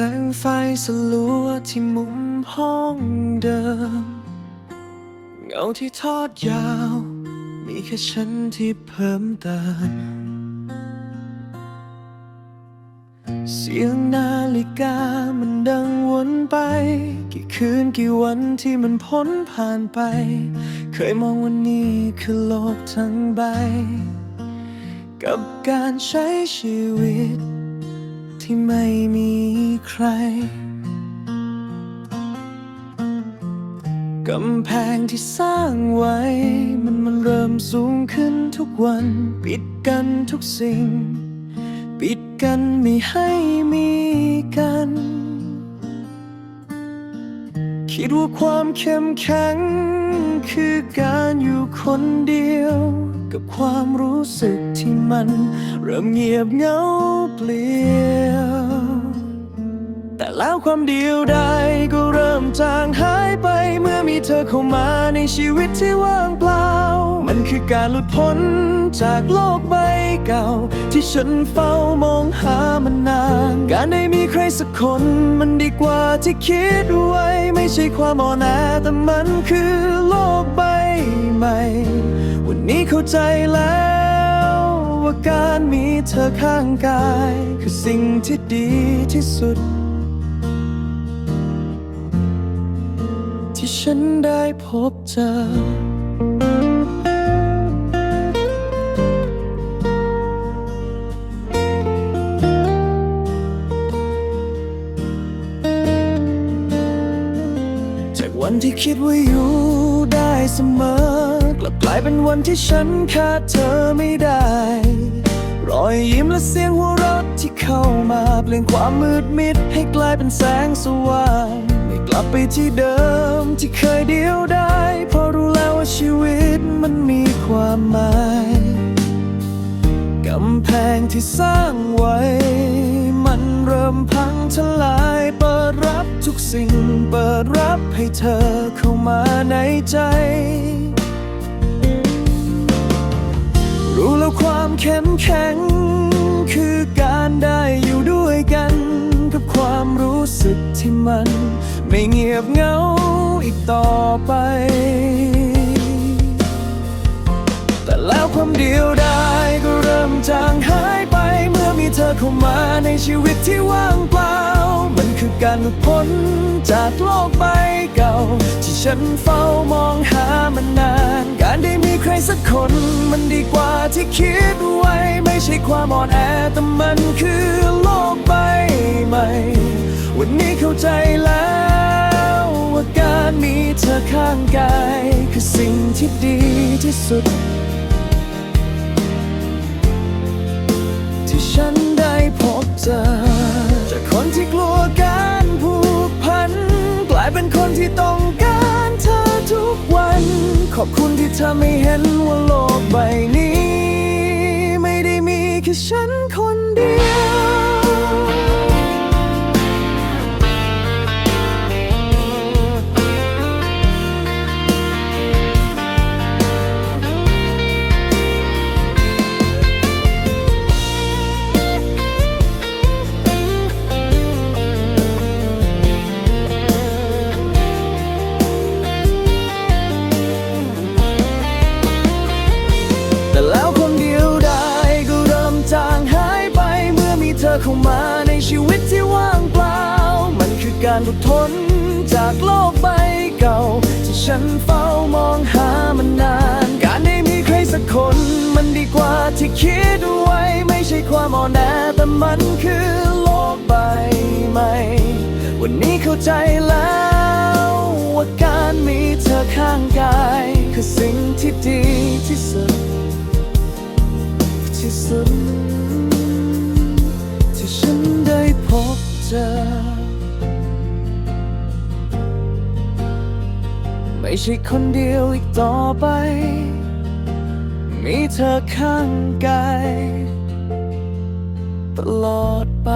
แสงไฟสลัวที่มุมห้องเดิม เงาที่ทอดยาว มีแค่ฉันที่เพิ่มเติม เสียงนาฬิกามันดังวนไป กี่คืนกี่วันที่มันพ้นผ่านไป เคยมองวันนี้คือโลกทั้งใบ กับการใช้ชีวิต ที่ไม่มีใคร กำแพงที่สร้างไว้ มันมันเริ่มสูงขึ้นทุกวัน ปิดกันทุกสิ่ง ปิดกันไม่ให้มีกัน คิดว่าความเข้มแข็ง คือการอยู่คนเดียว กับความรู้สึกที่มัน เริ่มเงียบเหงาเปลี่ยว แต่แล้วความเดียวดายก็เริ่มจาง ไปเมื่อมีเธอเข้ามาในชีวิตที่ว่างเปล่า มันคือการหลุดพ้นจากโลกใบเก่า ที่ฉันเฝ้ามองหามานาน การได้มีใครสักคนมันดีกว่าที่คิดไว้ ไม่ใช่ความอ่อนแอแต่มันคือโลกใบใหม่ วันนี้เข้าใจแล้วว่าการมีเธอข้างกาย คือสิ่งที่ดีที่สุด ฉันได้พบเจอ จากวันที่คิดว่าอยู่ได้เสมอ กลับกลายเป็นวันที่ฉันขาดเธอไม่ได้ รอยยิ้มและเสียงหัวเราะที่เข้ามา เปลี่ยนความมืดมิดให้กลายเป็นแสงสว่าง กลับไปที่เดิมที่เคยเดียวได้เพราะรู้แล้วว่าชีวิตมันมีความหมายกำแพงที่สร้างไว้ มันเริ่มพังทลาย เปิดรับทุกสิ่ง เปิดรับให้เธอเข้ามาในใจ รู้แล้วความเข้มแข็ง คือการได้อยู่ด้วยกัน กับความรู้สึกที่มัน ไม่เงียบเหงาอีกต่อไป แต่แล้วความเดียวดายก็เริ่มจางหายไป เมื่อมีเธอเข้ามาในชีวิตที่ว่างเปล่า มันคือการหลุดพ้นจากโลกใบเก่า ที่ฉันเฝ้ามองหามานาน การได้มีใครสักคนมันดีกว่าที่คิดไว้ ไม่ใช่ความอ่อนแอแต่มันคือโลกใบใหม่ วันนี้เข้าใจแล้วว่าการมีเธอข้างกาย คือสิ่งที่ดีที่สุด ที่ฉันได้พบเจอจากคนที่กลัวการผูกพัน กลายเป็นคนที่ต้องการเธอทุกวัน ขอบคุณที่เธอไม่เห็นว่าโลกใบนี้ ไม่ได้มีแค่ฉัน มันอการอดทนจากโลกใบเก่า ที่ฉันเฝ้ามองหามานาน การได้มีใครสักคนมันดีกว่าที่คิดไว้ ไม่ใช่ความอ่อนแอแต่มันคือโลกใบใหม่ วันนี้เข้าใจแล้วว่าการมีเธอข้างกาย คือสิ่งที่ดีที่สุด ที่สุดที่ฉันได้พบเจอ ไม่ใช่คนเดียวอีกต่อไป มีเธอข้างกาย ตลอดไป